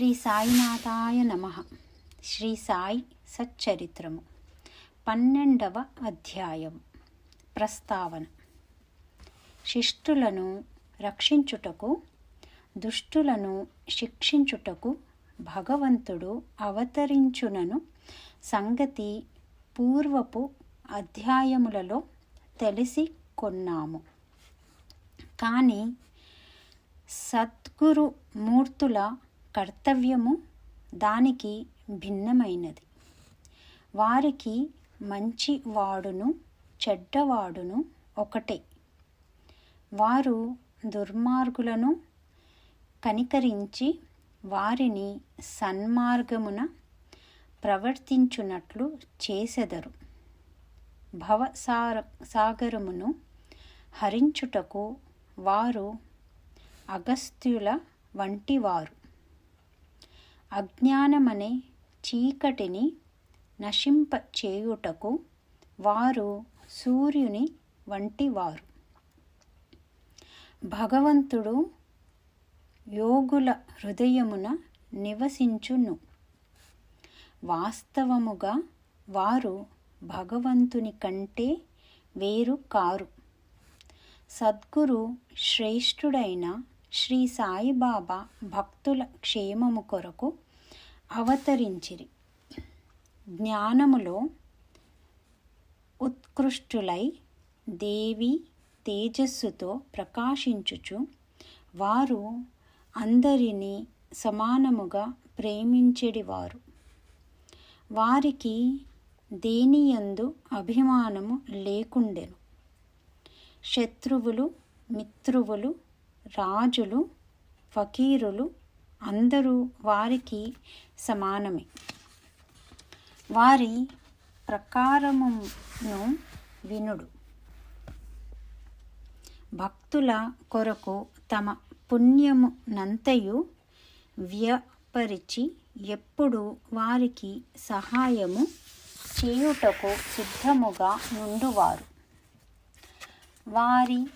శ్రీ సాయినాథాయ నమ. శ్రీ సాయి సచ్చరిత్రము. పన్నెండవ అధ్యాయం. ప్రస్తావన. శిష్టులను రక్షించుటకు దుష్టులను శిక్షించుటకు భగవంతుడు అవతరించునను సంగతి పూర్వపు అధ్యాయములలో తెలిసి కొన్నాము. కానీ సద్గురు మూర్తుల కర్తవ్యము దానికి భిన్నమైనది. వారికి మంచి వాడును చెడ్డవాడును ఒకటే. వారు దుర్మార్గులను కనికరించి వారిని సన్మార్గమున ప్రవర్తించునట్లు చేసెదరు. భవసార సాగరమును హరించుటకు వారు అగస్త్యుల వంటివారు. అజ్ఞానమనే చీకటిని నశింప చేయుటకు వారు సూర్యుని వంటివారు. భగవంతుడు యోగుల హృదయమున నివసించును. వాస్తవముగా వారు భగవంతుని కంటే వేరు కారు. సద్గురు శ్రేష్ఠుడైన శ్రీ సాయిబాబా భక్తుల క్షేమము కొరకు అవతరించిరి. జ్ఞానములో ఉత్కృష్టులై దేవి తేజస్సుతో ప్రకాశించుచు వారు అందరినీ సమానముగా ప్రేమించెడివారు. వారికి దేనియందు అభిమానము లేకుండెను. శత్రువులు మిత్రువులు రాజులు ఫకీరులు అందరూ వారికి సమానమే. వారి ప్రకారమును వినుడు. భక్తుల కొరకు తమ పుణ్యమునంతయు వ్యపరిచి ఎప్పుడు వారికి సహాయము చేయుటకు సిద్ధముగా నుండువారు. వారి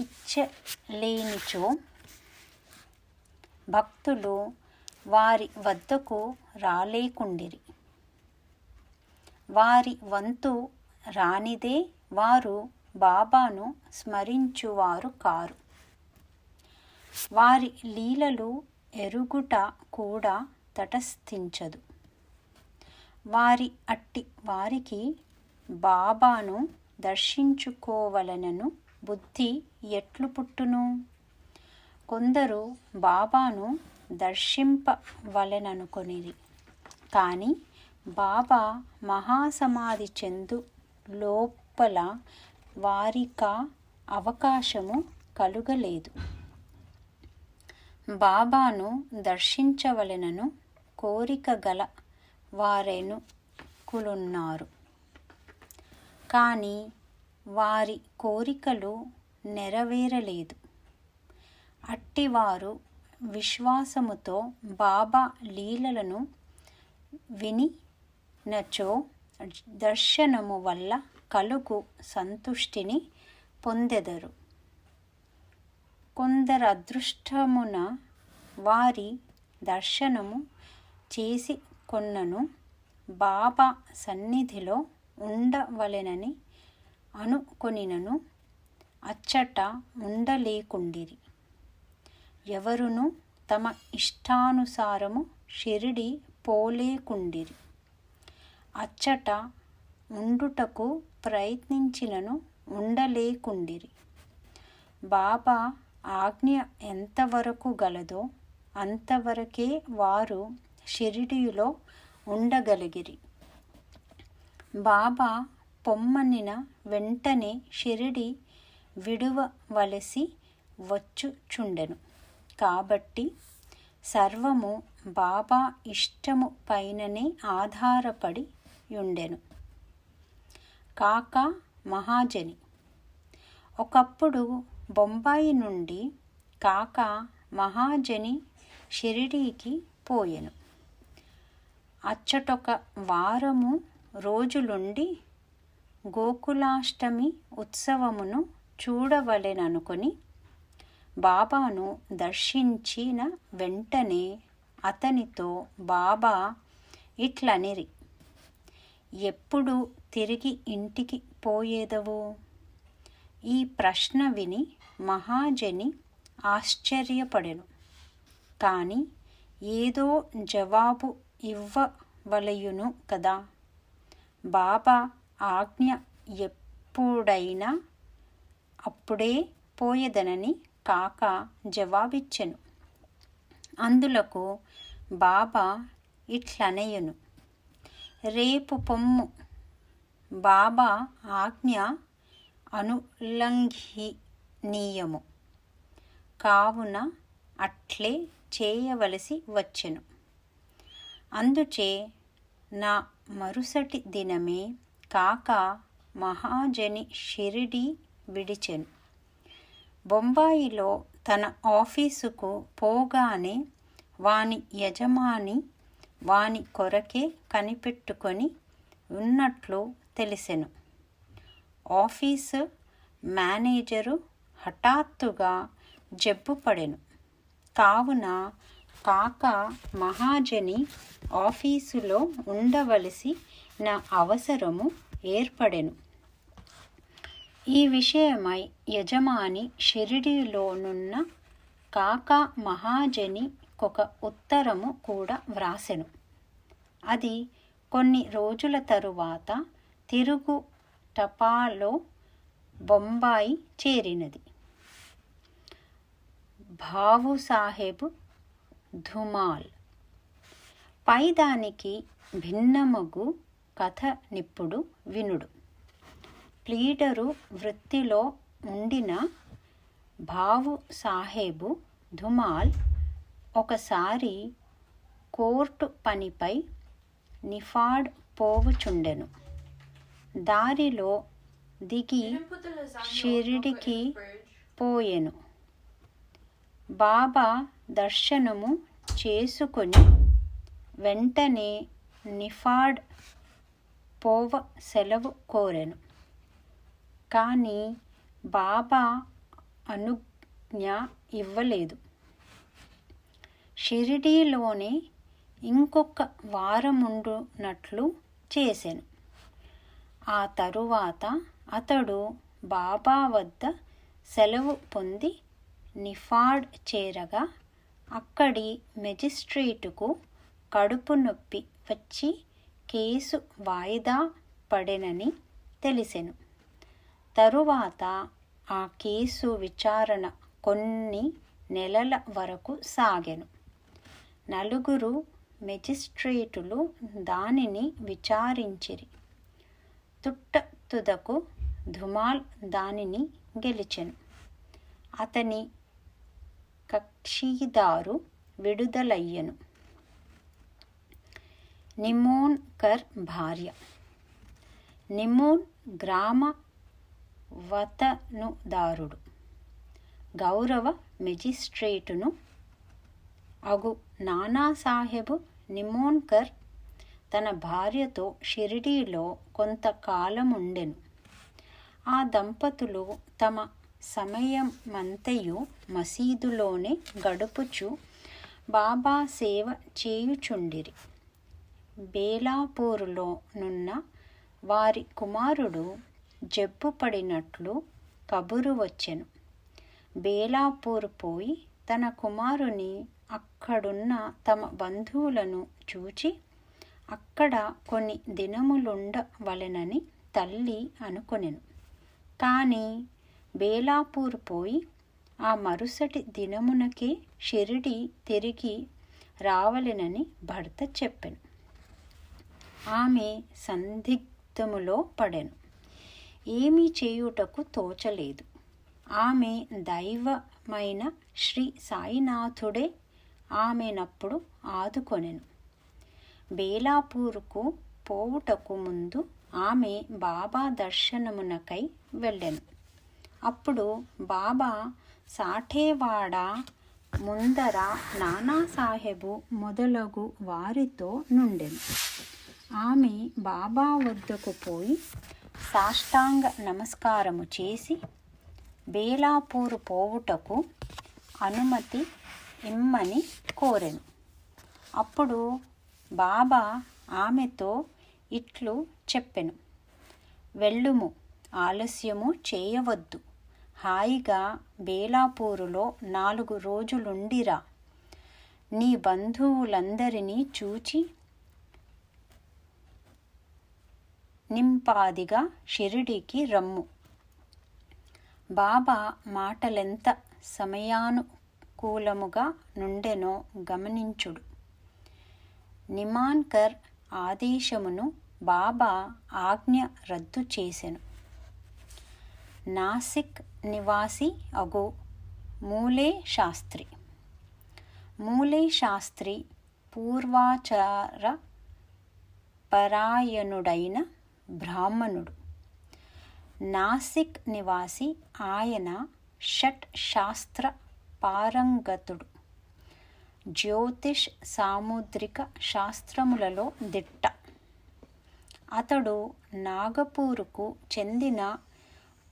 ఇచ్చలేనిచో భక్తులు వారి వద్దకు రాలేకుండిరి. వారి వంతు రానిదే వారు బాబాను స్మరించువారు కారు. వారి లీలలు ఎరుగుట కూడా తటస్థించదు. వారి అట్టి వారికి బాబాను దర్శించుకోవలనను బుద్ధి ఎట్లు పుట్టును? కొందరు బాబాను దర్శింపవలెననుకొనిది కానీ బాబా మహాసమాధి చెందు లోపల వారిక అవకాశము కలుగలేదు. బాబాను దర్శించవలెనను కోరిక గల వారెనుకులున్నారు. కానీ వారి కోరికలు నెరవేరలేదు. అట్టివారు విశ్వాసముతో బాబా లీలలను వినినచో దర్శనము వల్ల కలుగు సంతుష్టిని పొందెదరు. కొందరు అదృష్టమున వారి దర్శనము చేసి కొన్నను బాబా సన్నిధిలో ఉండవలెనని అనుకొనినను అచ్చట ఉండలేకుండిరి. ఎవరును తమ ఇష్టానుసారము షిరిడి పోలేకుండిరి. అచ్చట ఉండుటకు ప్రయత్నించినను ఉండలేకుండిరి. బాబా ఆజ్ఞ ఎంతవరకు గలదో అంతవరకే వారు షిరిడిలో ఉండగలిగిరి. బాబా పొమ్మనిన వెంటనే షిరిడి విడువవలసి వచ్చుచుండెను. కాబట్టి సర్వము బాబా ఇష్టము పైననే ఆధారపడి ఉండెను కాక మహాజని. ఒకప్పుడు బొంబాయి నుండి కాక మహాజని షిరిడీకి పోయెను. అచ్చటొక వారము రోజులుండి గోకులాష్టమి ఉత్సవమును చూడవలెననుకొని బాబాను దర్శించిన వెంటనే అతనితో బాబా ఇట్లనిరి. ఎప్పుడు తిరిగి ఇంటికి పోయేదవు? ఈ ప్రశ్న విని మహాజని ఆశ్చర్యపడెను. కానీ ఏదో జవాబు ఇవ్వవలయును కదా. బాబా ఆజ్ఞ ఎప్పుడైనా అప్పుడే పోయేదనని కాక జవాబిచ్చెను. అందులకు బాబా ఇట్లనయును రేపు పొమ్ము. బాబా ఆజ్ఞ అనుల్లంఘనీయము కావున అట్లే చేయవలసి వచ్చెను. అందుచే నా మరుసటి దినమే కాక మహాజని షిరిడి విడిచెను. బొంబాయిలో తన ఆఫీసుకు పోగానే వాని యజమాని వాని కొరకే కనిపెట్టుకొని ఉన్నట్లు తెలిసెను. ఆఫీసు మేనేజరు హఠాత్తుగా జబ్బుపడెను కావున కాక మహాజని ఆఫీసులో ఉండవలసి నా అవసరము ఏర్పడెను. ఈ విషయమై యజమాని షిరిడీలోనున్న కాక మహాజని ఒక ఉత్తరము కూడా వ్రాసెను. అది కొన్ని రోజుల తరువాత తిరుగు టపాలో బొంబాయి చేరినది. భావు సాహెబ్ ధుమాల్. పైదానికి భిన్నమగు కథ నిప్పుడు వినుడు. ప్లీడరు వృత్తిలో ఉండిన భావు సాహెబు ధుమాల్ ఒకసారి కోర్టు పనిపై నిఫాడ్ పోవుచుండెను. దారిలో దిగి షిరిడికి పోయెను. బాబా దర్శనము చేసుకొని వెంటనే నిఫాడ్ పోవ సెలవు కోరెను. కానీ బాబా అనుజ్ఞ ఇవ్వలేదు. షిరిడీలోనే ఇంకొక వారముండునట్లు చేశాను ఆ తరువాత అతడు బాబా వద్ద సెలవు పొంది నిఫాడ్ చేరగా అక్కడి మెజిస్ట్రేటుకు కడుపు నొప్పి వచ్చి కేసు వాయిదా పడెనని తెలిసెను. తరువాత ఆ కేసు విచారణ కొన్ని నెలల వరకు సాగెను. నలుగురు మెజిస్ట్రేటులు దానిని విచారించిరి. తుట్ట తుదకు ధుమాల్ దానిని గెలిచెను. అతని కక్షిదారు విడుదలయ్యను. నిమోన్ కర్ భార్య. నిమోన్ గ్రామ వతనుదారుడు. గౌరవ మెజిస్ట్రేటును అగు నానాసాహెబు నిమోన్కర్ తన భార్యతో షిరిడీలో కొంతకాలముండెను. ఆ దంపతులు తమ సమయమంతయు మసీదులోనే గడుపుచు బాబా సేవ చేయుచుండిరి. బేలాపూరులో నున్న వారి కుమారుడు జబ్బు పడినట్లు కబురు వచ్చెను. బేలాపూర్ పోయి తన కుమారుని అక్కడున్న తమ బంధువులను చూచి అక్కడ కొన్ని దినములుండవలెనని తల్లి అనుకొనెను. కానీ బేలాపూర్ పోయి ఆ మరుసటి దినమునకే షిరిడి తిరిగి రావలెనని భర్త చెప్పాను. ఆమె సందిగ్ధములో పడెను. ఏమీ చేయుటకు తోచలేదు. ఆమె దైవమైన శ్రీ సాయినాథుడే ఆమెనప్పుడు ఆదుకొనెను. బేలాపూర్కు పోవుటకు ముందు ఆమె బాబా దర్శనమునకై వెళ్ళెను. అప్పుడు బాబా సాఠేవాడ ముందర నానాసాహెబు మొదలగు వారితో నుండెను. ఆమె బాబా వద్దకు పోయి సాష్టాంగ నమస్కారము చేసి బేలాపూరు పోవుటకు అనుమతి ఇమ్మని కోరెను. అప్పుడు బాబా ఆమెతో ఇట్లు చెప్పెను. వెళ్ళుము ఆలస్యము చేయవద్దు. హాయిగా బేలాపూరులో నాలుగు రోజులుండిరా. నీ బంధువులందరినీ చూచి నింపాదిగా షిరిడీకి రమ్ము. బాబా మాటలెంత సమయానుకూలముగా నుండెనో గమనించుడు. నిమాన్కర్ ఆదేశమును బాబా ఆజ్ఞ రద్దు చేసెను. నాసిక్ నివాసి అగు మూలే శాస్త్రి. మూలే శాస్త్రి పూర్వాచార పరాయణుడైన బ్రాహ్మణుడు. నాసిక్ నివాసి ఆయన షట్ శాస్త్ర పారంగతుడు. జ్యోతిష్ సాముద్రిక శాస్త్రములలో దిట్ట. అతడు నాగపూరుకు చెందిన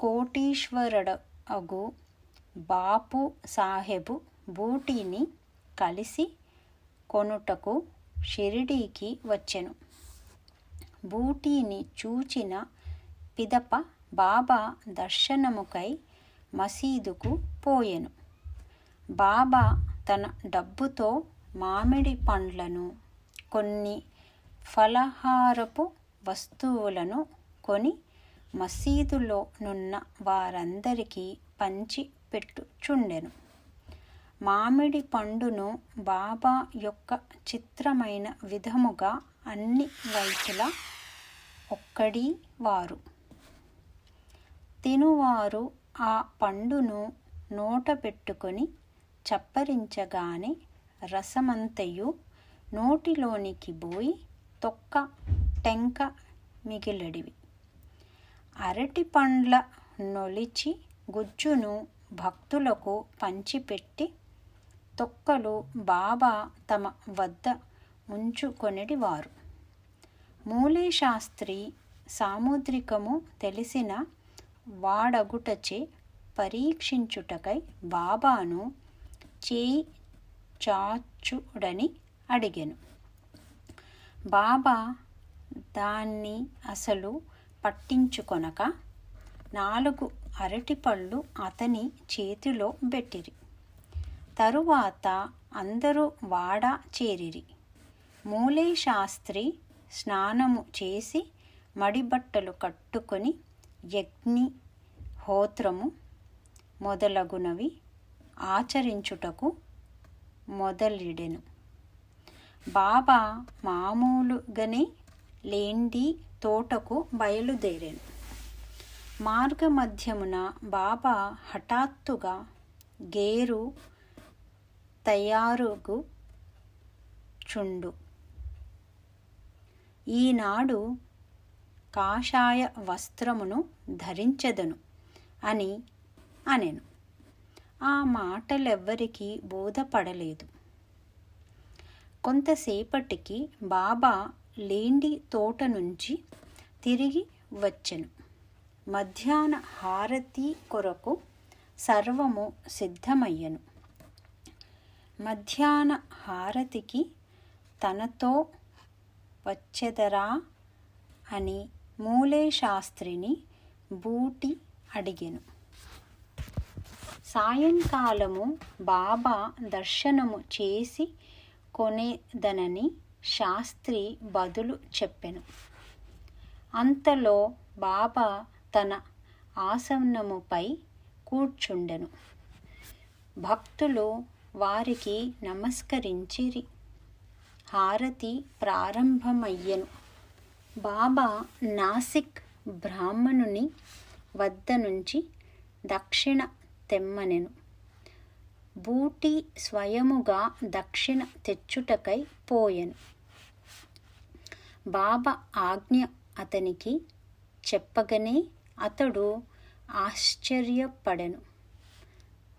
కోటీశ్వరుడు అగు బాపు సాహెబు బూటీని కలిసి కొనుటకు షిరిడీకి వచ్చెను. బూటీని చూచిన పిదప బాబా దర్శనముకై మసీదుకు పోయెను. బాబా తన డబ్బుతో మామిడి పండ్లను కొన్ని ఫలహారపు వస్తువులను కొని మసీదులో నున్న వారందరికీ పంచి పెట్టుచుండెను. మామిడి పండును బాబా యొక్క చిత్రమైన విధముగా అన్ని వైపుల ఒక్కడి వారు తినువారు ఆ పండును నోట పెట్టుకొని చప్పరించగానే రసమంతయు నోటిలోనికి పోయి తొక్క టెంక మిగిలడివి. అరటి పండ్ల నొలిచి గుజ్జును భక్తులకు పంచిపెట్టి తొక్కలు బాబా తమ వద్ద ఉంచుకొనిడివారు మూలేశాస్త్రి సాముద్రికము తెలిసిన వాడగుటచే పరీక్షించుటకై బాబాను చేయి చాచుడని అడిగెను. బాబా దాన్ని అసలు పట్టించుకొనక నాలుగు అరటిపళ్ళు అతని చేతిలో పెట్టిరి తరువాత అందరూ వాడ చేరిరి. మూలే శాస్త్రి స్నానము చేసి మడిబట్టలు కట్టుకొని యజ్ఞి హోత్రము మొదలగునవి ఆచరించుటకు మొదలిడెను. బాబా మామూలుగానే లేండి తోటకు బయలుదేరాను. మార్గమధ్యమున బాబా హఠాత్తుగా గేరు తయారుగు చుండు ఈనాడు కాషాయ వస్త్రమును ధరించదను అని అనెను. ఆ మాటలెవ్వరికీ బోధపడలేదు. కొంతసేపటికి బాబా లేండి తోట నుంచి తిరిగి వచ్చెను. మధ్యాహ్న హారతి కొరకు సర్వము సిద్ధమయ్యను. మధ్యాహ్న హారతికి తనతో వచ్చెదరా అని మూలే శాస్త్రిని బూటి అడిగెను. సాయంకాలము బాబా దర్శనము చేసి కొనేదనని శాస్త్రి బదులు చెప్పెను. అంతలో బాబా తన ఆసనముపై కూర్చుండెను. భక్తులు వారికి నమస్కరించిరి. హారతి ప్రారంభమయ్యను. బాబా నాసిక్ బ్రాహ్మణుని వద్ద నుంచి దక్షిణ తెమ్మనెను. బూటి స్వయముగా దక్షిణ తెచ్చుటకై పోయెను. బాబా ఆజ్ఞ అతనికి చెప్పగనే అతడు ఆశ్చర్యపడెను.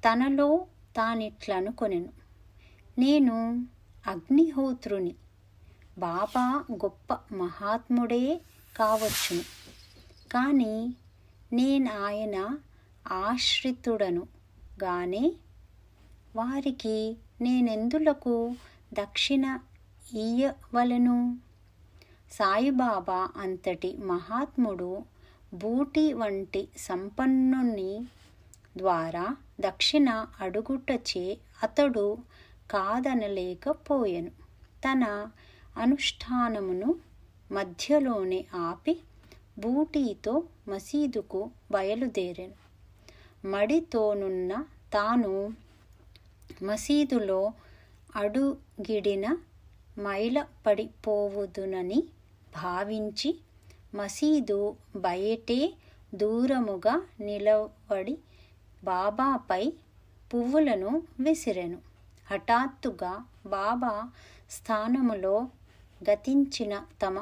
తనలో తానిట్లనుకొనెను. నేను అగ్నిహోత్రుని బాబా గొప్ప మహాత్ముడే కావచ్చును. కానీ నేను ఆయన ఆశ్రితుడను గానే వారికి నేనెందులకు దక్షిణ ఇయ్యవలను? సాయిబాబా అంతటి మహాత్ముడు బూటి వంటి సంపన్నుని ద్వారా దక్షిణ అడుగుటచే అతడు కాదనలేకపోయెను. తన అనుష్ఠానమును మధ్యలోనే ఆపి బూటీతో మసీదుకు బయలుదేరాను. మడితోనున్న తాను మసీదులో అడుగిడిన మైల పడిపోవుదునని భావించి మసీదు బయటే దూరముగా నిలబడి బాబాపై పువ్వులను విసిరెను. హఠాత్తుగా బాబా స్థానములో గతించిన తమ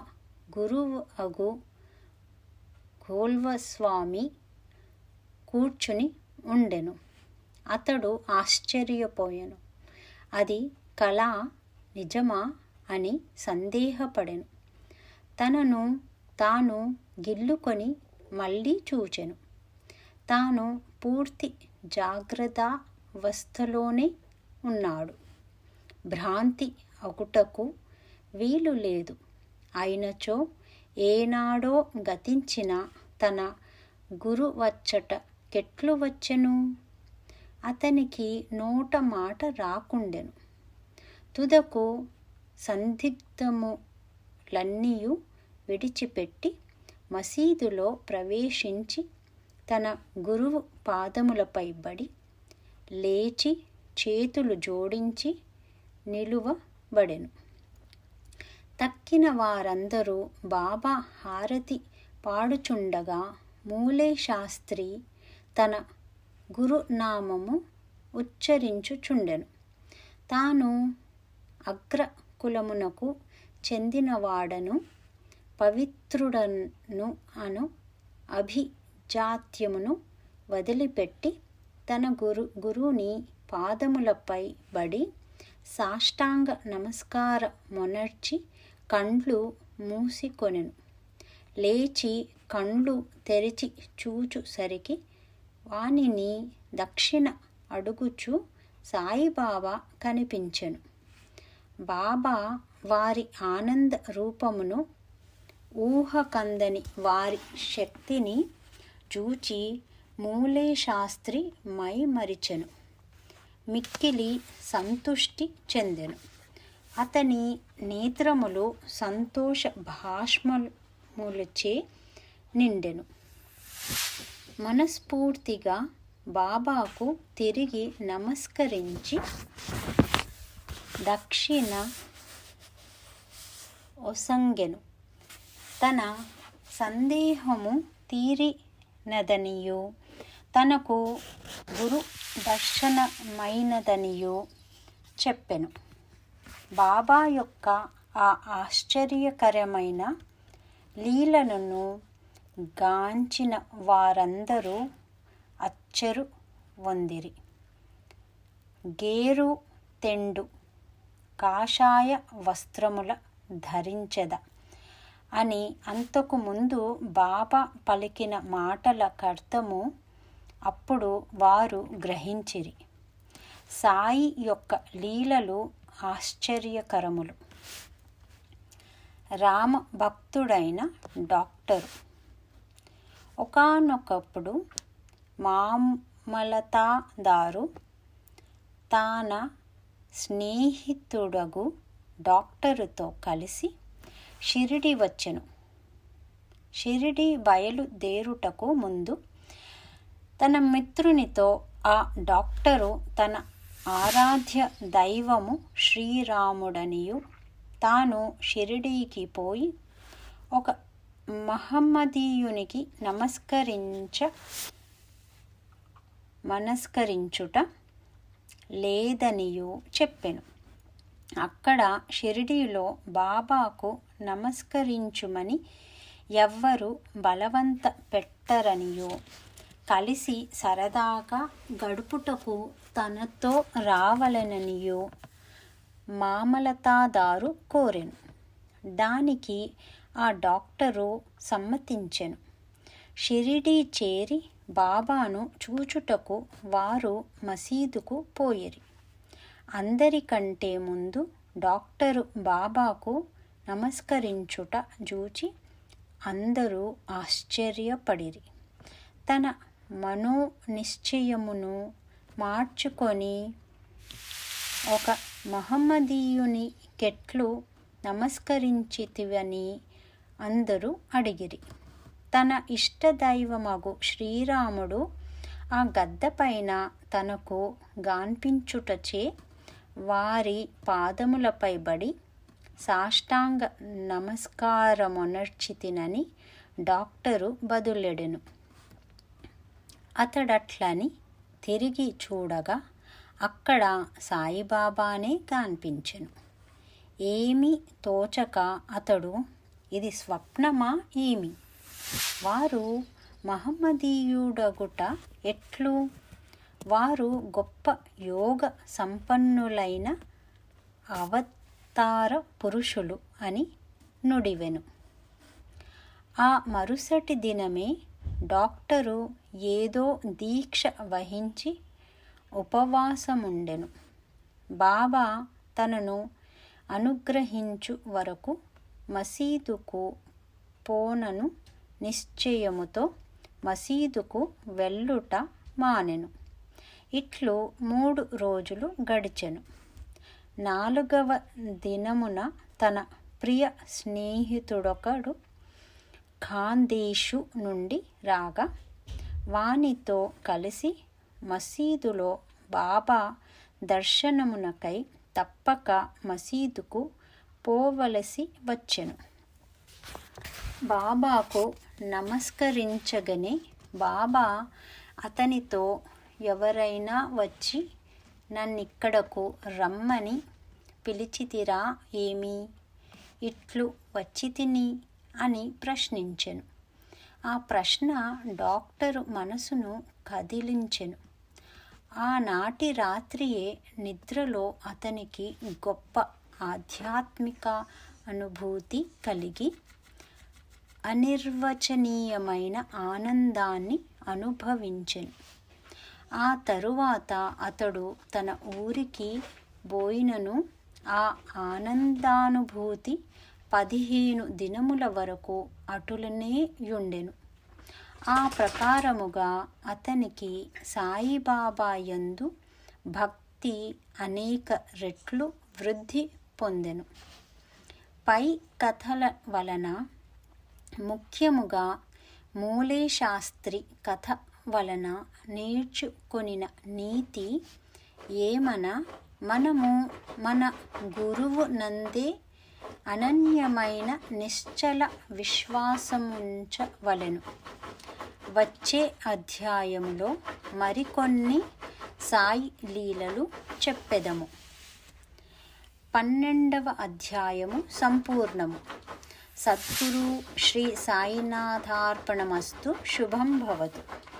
గురువు అగు గోల్వస్వామి కూర్చుని ఉండెను. అతడు ఆశ్చర్యపోయాను. అది కళ నిజమా అని సందేహపడెను. తనను తాను గిల్లుకొని మళ్ళీ చూచెను. తాను పూర్తి జాగ్రత్తావస్థలోనే ఉన్నాడు. భ్రాంతి అగుటకు వీలు లేదు. అయినచో ఏనాడో గతించిన తన గురువచ్చట కెట్లు వచ్చెను? అతనికి నోట మాట రాకుండెను. తుదకు సందిగ్ధములన్నీయు విడిచిపెట్టి మసీదులో ప్రవేశించి తన గురువు పాదములపై బడి లేచి చేతులు జోడించి నిలువబడెను. తక్కిన వారందరూ బాబా హారతి పాడుచుండగా మూలే శాస్త్రి తన గురునామము ఉచ్చరించుచుండెను. తాను అగ్ర కులమునకు చెందినవాడను పవిత్రుడను అను అభిజాత్యమును వదిలిపెట్టి తన గురు గురువుని పాదములపై బడి సాష్టాంగ నమస్కార మొనర్చి కండ్లు మూసికొనెను. లేచి కండ్లు తెరిచి చూచుసరికి వానిని దక్షిణ అడుగుచు సాయిబాబా కనిపించెను. బాబా వారి ఆనంద రూపమును ఊహకందని వారి శక్తిని చూచి మూలే శాస్త్రి మైమరిచెను. మిక్కిలి సంతుష్టి చెందెను. అతని నేత్రములు సంతోష భాష్మములచే నిండెను. మనస్ఫూర్తిగా బాబాకు తిరిగి నమస్కరించి దక్షిణ ఒసంగెను. తన సందేహము తీరినదనియో తనకు గురు దర్శనమైనదనియో చెప్పెను. బాబా యొక్క ఆ ఆశ్చర్యకరమైన లీలలను గాంచిన వారందరూ అచ్చెరు వందిరి. గేరు తెండు కాషాయ వస్త్రముల ధరించెద అని అంతకు ముందు బాబా పలికిన మాటల కర్తము అప్పుడు వారు గ్రహించిరి. సాయి యొక్క లీలలు ఆశ్చర్యకరములు. రామ భక్తుడైన డాక్టరు ఒకనొకప్పుడు మామలతాదారు తాన స్నేహితుడగు డాక్టరుతో కలిసి షిరిడి వచ్చెను. షిరిడి బయలుదేరుటకు ముందు తన మిత్రునితో ఆ డాక్టరు తన ఆరాధ్య దైవము శ్రీరాముడనియు తాను షిరిడీకి పోయి ఒక మహమ్మదీయునికి నమస్కరించ మనస్కరించుట లేదనియు చెప్పెను. అక్కడ షిరిడీలో బాబాకు నమస్కరించుమని ఎవ్వరు బలవంత పెట్టరనియో. కలిసి సరదాగా గడుపుటకు తనతో రావలననియో మామలతాదారు కోరెను. దానికి ఆ డాక్టరు సమ్మతించెను. షిరిడీ చేరి బాబాను చూచుటకు వారు మసీదుకు పోయిరి. అందరికంటే ముందు డాక్టరు బాబాకు నమస్కరించుట చూచి అందరూ ఆశ్చర్యపడిరి. తన మనోనిశ్చయమును మార్చుకొని ఒక మహమ్మదీయుని కెట్లు నమస్కరించితివని అందరూ అడిగిరి. తన ఇష్టదైవమగు శ్రీరాముడు ఆ గద్దపైన తనకు గాన్పించుటచే వారి పాదములపై బడి సాష్టాంగ నమస్కారమునర్చితినని డాక్టరు బదులెడెను. అతడట్లని తిరిగి చూడగా అక్కడ సాయిబాబానే కనిపించెను ఏమి తోచక అతడు ఇది స్వప్నమా ఏమి? వారు మహమ్మదీయుడగుట ఎట్లు? వారు గొప్ప యోగ సంపన్నులైన అవతార పురుషులు అని నుడివెను. ఆ మరుసటి దినమే డాక్టరు ఏదో దీక్ష వహించి ఉపవాసముండెను. బాబా తనను అనుగ్రహించు వరకు మసీదుకు పోనను నిశ్చయముతో మసీదుకు వెళ్ళుట మానెను. ఇట్లు మూడు రోజులు గడిచెను. నాలుగవ దినమున తన ప్రియ స్నేహితుడొకడు ఖాందేశు నుండి రాగా వానితో కలిసి మసీదులో బాబా దర్శనమునకై తప్పక మసీదుకు పోవలసి వచ్చెను. బాబాకు నమస్కరించగనే బాబా అతనితో ఎవరైనా వచ్చి నన్నిక్కడకు రమ్మని పిలిచితిరా ఏమి? ఇట్లు వచ్చి తిని అని ప్రశ్నించెను. ఆ ప్రశ్న డాక్టరు మనసును కదిలించెను. ఆనాటి రాత్రియే నిద్రలో అతనికి గొప్ప ఆధ్యాత్మిక అనుభూతి కలిగి అనిర్వచనీయమైన ఆనందాన్ని అనుభవించెను. ఆ తరువాత అతడు తన ఊరికి పోయినను ఆ ఆనందానుభూతి పదిహేను దినముల వరకు అటులనే యుండెను. ఆ ప్రకారముగా అతనికి సాయిబాబా యందు భక్తి అనేక రెట్లు వృద్ధి పొందెను. పై కథల వలన ముఖ్యముగా మూలే శాస్త్రి కథ వలన నేర్చుకొనిన నీతి ఏమన మనము మన గురువు నందే అనన్యమైన నిశ్చల విశ్వాసముంచవలెను. వచ్చే అధ్యాయంలో మరికొన్ని సాయి లీలలు చెప్పెదము. పన్నెండవ అధ్యాయము సంపూర్ణము. సద్గురు శ్రీ సాయినాథార్పణమస్తు శుభం భవతు.